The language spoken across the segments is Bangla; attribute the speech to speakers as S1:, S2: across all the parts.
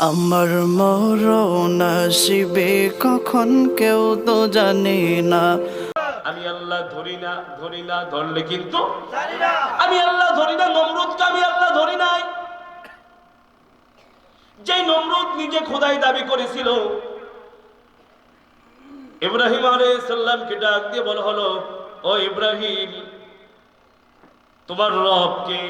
S1: আমার মরণ আসিবে কখন কেউ তো জানে না।
S2: আমি আল্লাহ ধরি না ধরি না, ধরলে কিন্তু আমি আল্লাহ ধরি না, নমরুদকে আমি আল্লাহ ধরি নাই। যে নমরুদ নিজে খোদাই দাবি করেছিল, ইব্রাহিম আলাইহিস সালামকে ডাক দিয়ে বলা হলো, ও ইব্রাহিম, তোমার রবকে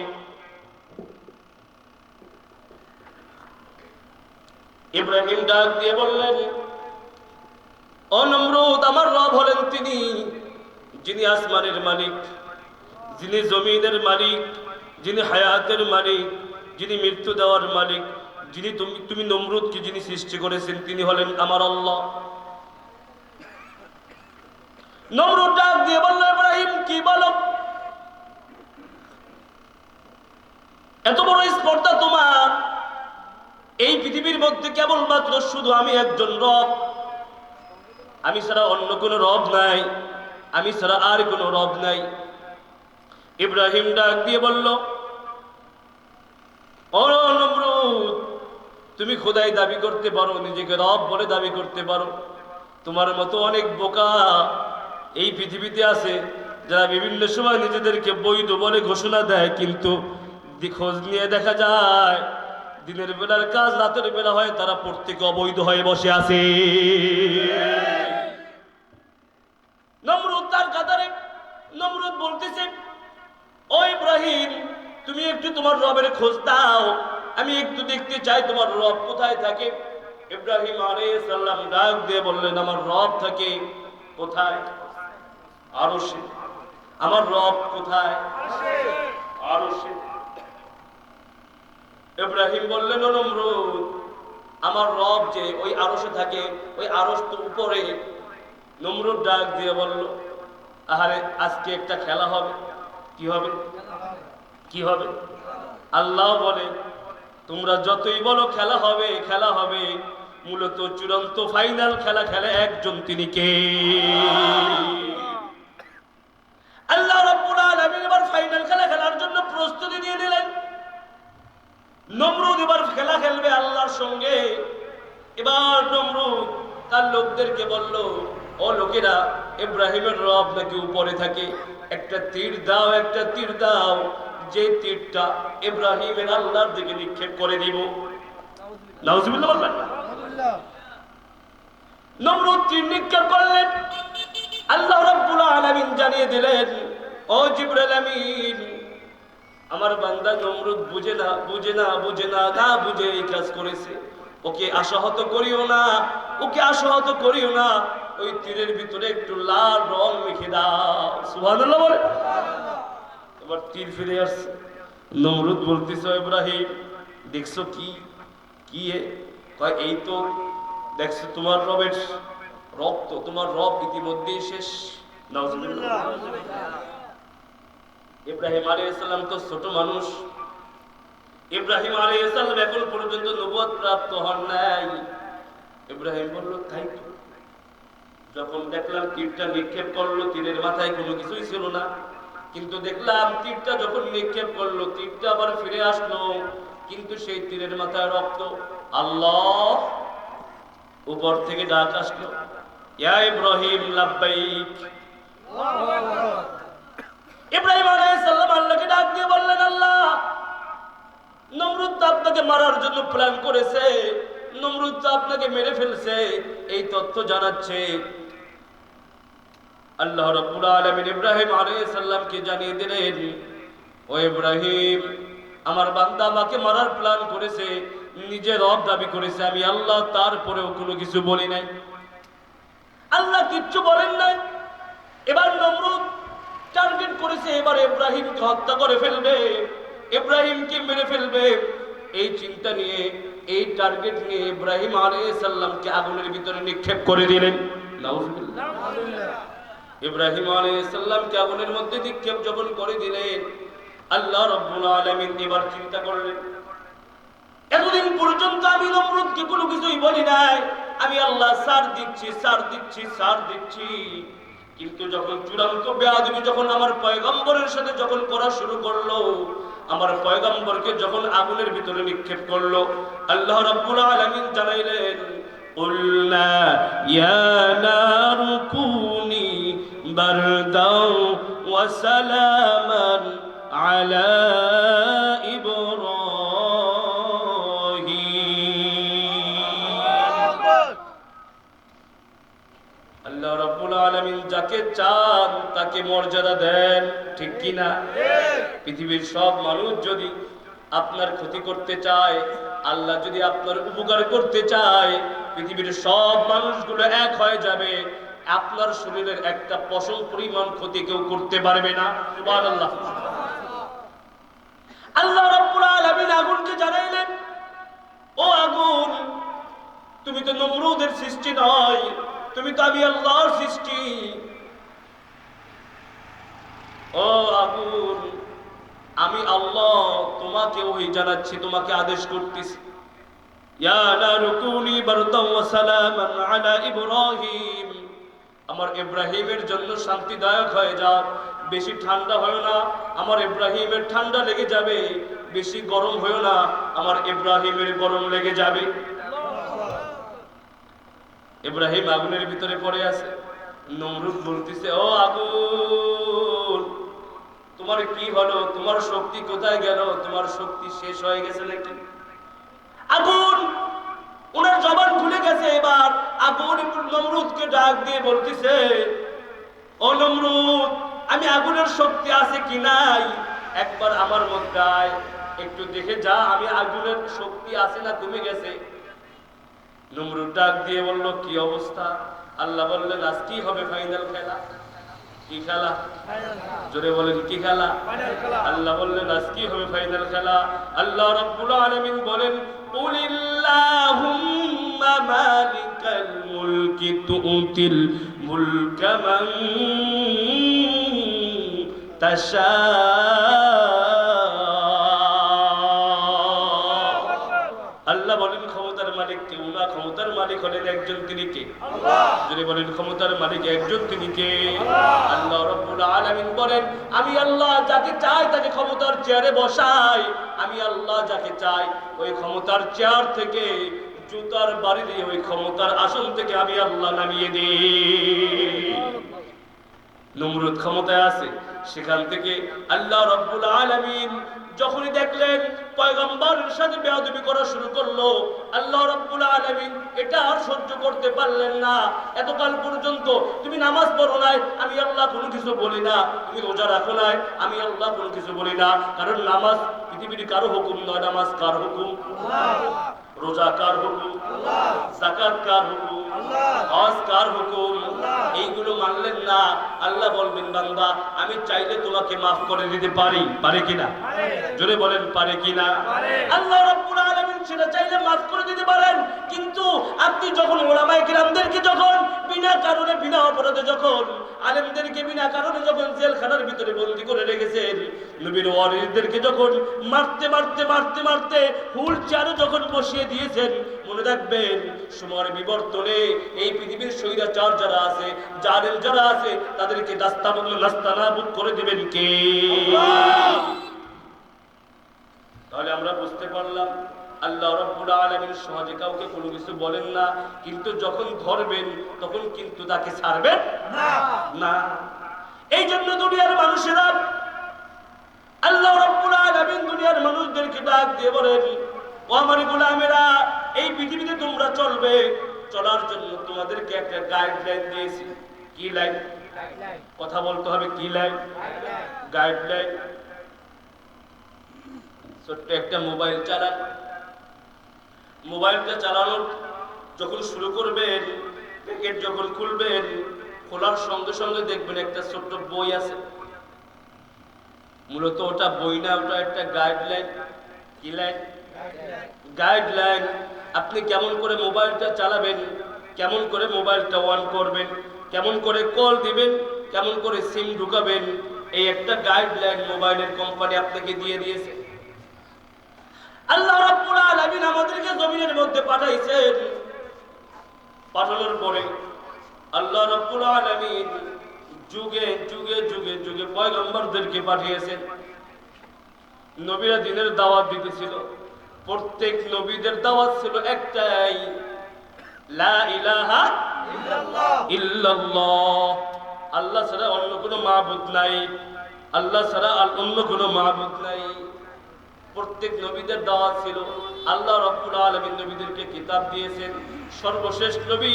S2: ইব্রাহিম ডাক দিয়ে বললেন, ও নমরুদ, আমার রব হলেন তিনি। যিনি আসমানের মালিক, যিনি জমিনের মালিক, যিনি হায়াতের মালিক, যিনি মৃত্যু দেওয়ার মালিক, যিনি তুমি তুমি নমরুদকে যিনি সৃষ্টি করেছেন, তিনি হলেন আমার আল্লাহ। নমরুদ ডাক দিয়ে বলল, ইব্রাহিম, কি বলো? এত বড় স্পর্ধা তোমার। পৃথিবীর মধ্যে কেবলমাত্র শুধু আমি একজন রব। আমি ছাড়া অন্য কোনো রব নাই। আমি ছাড়া আর কোনো রব নাই। ইব্রাহিম ডাক দিয়ে বলল, ও তুমি খোদাই দাবি করতে পারো, নিজেকে রব বলে দাবি করতে পারো। তোমার মতো অনেক বোকা এই পৃথিবীতে আছে, যারা বিভিন্ন সময় নিজেদেরকে বৈধ বলে ঘোষণা দেয়, কিন্তু খোঁজ নিয়ে দেখা যায় দিনের বেলার কাজ, রাতের বেলা হয়, তারা প্রত্যেকে অবৈধ হয়ে বসে আছে। নমরুদ তার কাতারে, নমরুদ বলতেছে, ও ইব্রাহিম, তুমি একটু তোমার রবের খোঁজ দাও। আমি একটু দেখতে চাই তোমার রব কোথায় থাকে। ইব্রাহিম আলাইহিস সালাম ডাক দিয়ে বললেন, আমার রব থাকে কোথায়? আরও সে আমার রব কোথায়? আরও সে ইব্রাহিম বললেন নমরুদ, আমার রব যে ওই আরশে থাকে, ওই আরশ তো উপরে। নমরুদ ডাক দিয়ে বলল, আহারে, আজকে একটা খেলা হবে। কি হবে? কি হবে? আল্লাহ বলে, তোমরা যতই বলো খেলা হবে খেলা হবে। মূলত চূড়ান্ত ফাইনাল খেলা খেলে একজন তিনি কে? আল্লাহ রাব্বুল আলামিন এবার ফাইনাল খেলা খেলার জন্য প্রস্তুতি নিয়ে নিলেন নমরুদ এবার খেলা খেলবে আল্লাহর সঙ্গে। এবার নমরুদ তার লোকদেরকে বলল, ও লোকেরা, ইব্রাহিমের রব নাকি উপরে থাকে? একটা তীর দাও, একটা তীর দাও। যে তীরটা ইব্রাহিমের আল্লাহর দিকে নিক্ষেপ করে দিব? নমরুদ তীর নিক্ষেপ করলেন। আল্লাহ রাব্বুল আলামিন জানিয়ে দিলেন, ও জিবরাইল আমিন আমার বান্দা নমরুদ বুঝে না বুঝে না বুঝে না না বুঝে এই কাজ করেছে। ওকে আশাহত করিও না, ওকে আশাহত করিও না। ওই তীরের ভিতরে একটু লাল রং মেখে দাও। সুবহানাল্লাহ এবার তীর ফিরে আসছে। নমরুদ বলতেছে, "ও ইব্রাহিম, দেখছ কি কি কয়, এই তো দেখছ তোমার রবের রক্ত, তোমার রব ইতিমধ্যেই শেষ। নাউজুবিল্লাহ। ইব্রাহিম আলাইহিসসালাম তো ছোট মানুষ। ইব্রাহিম আলাইহিসসালাম এখন পর্যন্ত নবুয়ত প্রাপ্ত হন নাই। ইব্রাহিম বলল, তাই তো। যখন দেখলাম তীরটা নিক্ষেপ করল, তীরের মাথায় কোনো কিছুই ছিল না। কিন্তু দেখলাম তীরটা যখন নিক্ষেপ করল, তীরটা আবার ফিরে আসলো। কিন্তু সেই তীরের মাথায় রক্ত। আল্লাহ উপর থেকে ডাক আসলো, ইয়া ইব্রাহিম লাব্বাইক। ইব্রাহিম আলাইহিসসালাম আল্লাহকে ডাক দিয়ে বললেন, আল্লাহ, নমরুদ আপনাকে মারার জন্য প্ল্যান করেছে। নমরুদ আপনাকে মেরে ফেলছে। এই তথ্য জানাচ্ছে। আল্লাহ রাব্বুল আলামিন ইব্রাহিম আলাইহিস জানিয়ে দিলেন, ও ইব্রাহিম, আমার বান্দা আমাকে মারার প্ল্যান করেছে নিজে রব দাবি করেছে। আমি আল্লাহ তারপরেও কোনো কিছু বলি নাই। আল্লাহ কিচ্ছু বলেন নাই। এবার নমরুদ টার্গেট করেছে এবার ইব্রাহিমকে হত্যা করে ফেলবে। ইব্রাহিমকে মেরে ফেলবে। এই চিন্তা নিয়ে, এই টার্গেট নিয়ে ইব্রাহিম আলাইহিস সালামকে আগুনের ভিতরে নিক্ষেপ করে দিলেন। ইব্রাহিম আলাইহিস সালামকে আগুনের মধ্যে নিক্ষেপ যখন করে দিলেন, আল্লাহ রাব্বুল আলামিন এবার চিন্তা করলেন, এতদিন পর্যন্ত আমি নমরুদকে কোনো কিছুই বলি নাই। আমি আল্লাহ সার দিচ্ছি সার দিচ্ছি সার দিচ্ছি। কিন্তু যখন চূড়ান্ত বেয়াদবি যখন আমার পয়গম্বরের সাথে যখন করা শুরু করলো আমার পয়গম্বরকে যখন আগুনের ভিতরে নিক্ষেপ করলো আল্লাহ রাব্বুল আলামিন জানাইলেন قلنا يا نار كوني بردا وسلاما على আলামিন যাকে চান তাকে মর্যাদা দেন, ঠিক পৃথিবীর সব মানুষ যদি আপনার ক্ষতি করতে চায়, আল্লাহ যদি আপনার উপকার করতে চায়, পৃথিবীর সব মানুষগুলো এক হয়ে যাবে। আপনার শরীরের একটা পশম পরিমাণ ক্ষতি কেউ করতে পারবে না। সুবহানাল্লাহ। আল্লাহ রাব্বুল আলামিন আগুনকে জানাইলেন ও আগুন, তুমি তো নমরুদের সৃষ্টি নয়। তুমি তো আমি আল্লাহর সৃষ্টি। ও আগুন আমি আল্লাহ তোমাকে ওই জানাচ্ছি, তোমাকে আদেশ করতেছি। আমার ইব্রাহিমের জন্য শান্তিদায়ক হয়ে যাও। বেশি ঠান্ডা হয় না, আমার ইব্রাহিমের ঠান্ডা লেগে যাবে। বেশি গরম হয় না, আমার ইব্রাহিমের গরম লেগে যাবে। ইব্রাহিম আগুনের ভিতরে পড়ে আছে। নমরুদ বলতেছে, ও আগুন, তোমার কি হলো? তোমার শক্তি কোথায় গেল? তোমার শক্তি শেষ হয়ে গেছে নাকি? আগুন ওনার জবান খুলে গেছে এবার। আগুন নমরুদকে ডাক দিয়ে বলতেছে, ও নমরুদ, আমি আগুনের শক্তি আছে কি নাই? একবার আমার মধ্যে একটু দেখে যা, আমি আগুনের শক্তি আছে না কমে গেছে। নমরুদ ডাক দিয়ে বলল, কি অবস্থা? আল্লাহ বললেন, আজ কি হবে ফাইনাল খেলা? কি খেলা? জোরে বলেন, কি হবে ফাইনাল খেলা? আল্লাহ বলেন মুলকি তাশা মালিক কেউ না ক্ষমতার মালিক হলেন একজন তিনি কে? যদি বলেন ক্ষমতার মালিক একজন তিনি কে? আল্লাহ। রব্বুল আলামিন বলেন আমি আল্লাহ যাকে চাই তাকে ক্ষমতার চেয়ারে বসাই। আমি আল্লাহ যাকে চাই ওই ক্ষমতার চেয়ার থেকে জুতার বাড়ি দিয়ে ওই ক্ষমতার আসন থেকে আমি আল্লাহ নামিয়ে দিই। নমরুদ ক্ষমতায় আছে। সেখান থেকে আল্লাহ রব্বুল আলামিন যখনই দেখলেন পয়গম্বরের সাথে বেয়াদবি করা শুরু করল, আল্লাহ রব্বুল আলামিন এটা আর সহ্য করতে পারলেন না। এতকাল পর্যন্ত তুমি নামাজ পড়ো নাই, আমি আল্লাহ কোনো কিছু বলি না। তুমি রোজা রাখো নাই, আমি আল্লাহ কোনো কিছু বলি না। কারণ নামাজ পৃথিবীর কারও হুকুম নয়, নামাজ কার হুকুম? রোজা কার হুকুম জাকাত কার হুকুম হজ কার হুকুম এইগুলো মানলেন না। আল্লাহ বলবেন বান্দা আমি চাইলে তোমাকে মাফ করে দিতে পারি। পারে কিনা? জোরে বলেন পারে কিনা? আল্লাহ রাব্বুল আলামিন সেটা চাইলে মাফ করে দিতে পারেন। কিন্তু আপনি যখন ওলামায়ে কিরামদেরকে যখন বিনা কারণে বিনা অপরাধে যখন আলেমদেরকে বিনা কারণে যখন জেলখানার ভিতরে বন্দি করে রেখেছেন নবীর ওয়ারিসদেরকে যখন মারতে মারতে মারতে মারতে হুল চেয়ারে যখন বসিয়ে দিয়েছেন মনে রাখবেন সময়ের বিবর্তনে এই পৃথিবীর স্বৈরাচার যারা আছে জালেম যারা আছে তাদেরকে নাস্তাবুদ নাস্তানাবুদ করে দিবেন কে? তাহলে আমরা বুঝতে পারলাম আল্লাহ রব্বুল আলামিন সহজে কাউকে কোনো কিছু বলেন না কিন্তু যখন ধরবেন তখন কিন্তু তাকে ছাড়বেন না। এই জন্য দুনিয়ার মানুষেরা আল্লাহ রব্বুল আলামিন দুনিয়ার মানুষদেরকে ডাক দিয়ে বলেন ও আমার গোলামেরা এই পৃথিবীতে তোমরা চলবে চলার জন্য তোমাদেরকে একটা গাইডলাইন দিয়েছি। কি লাইন কথা বলতে হবে কি লাইন গাইডলাইন ছোট্ট একটা মোবাইল চালান। মোবাইলটা চালানোর যখন শুরু করবেন প্যাকেট যখন খুলবেন, খোলার সঙ্গে সঙ্গে দেখবেন একটা ছোট্ট বই আছে। মূলত ওটা বই না, ওটা একটা গাইডলাইন। কি লাইন? গাইডলাইন। আপনি কেমন করে মোবাইলটা চালাবেন, কেমন করে মোবাইলটা অন করবেন, কেমন করে কল দিবেন, কেমন করে সিম ঢুকাবেন, এই একটা গাইডলাইন মোবাইলের কোম্পানি আপনাকে দিয়ে দিয়েছে। আল্লাহ রাব্বুল আলামিন আমাদেরকে জমিনের মধ্যে পাঠাইছেন। পাঠানোর পরে আল্লাহ রাব্বুল আলামিন যুগে যুগে যুগে যুগে পয়গম্বরদেরকে পাঠিয়েছেন। নবীরা দিনের দাওয়াত দিতেছিল। প্রত্যেক নবীদের দাওয়াত ছিল একটাই, লা ইলাহা ইল্লাল্লাহ। আল্লাহ ছাড়া অন্য কোনো মাহবুদ নাই। আল্লাহ ছাড়া অন্য কোনো মাহবুদ নাই। প্রত্যেক নবীদের দাওয়াত ছিল। আল্লাহ রব্বুল আলমিন নবীদেরকে কিতাব দিয়েছেন। সর্বশেষ নবী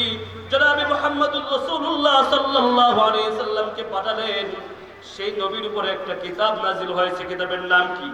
S2: জনাবি মুহাম্মদুর রাসূলুল্লাহ সাল্লাল্লাহু আলাইহি সাল্লামকে পাঠালেন। সেই নবীর উপরে একটা কিতাব নাজিল হয়েছে। কিতাবের নাম কি?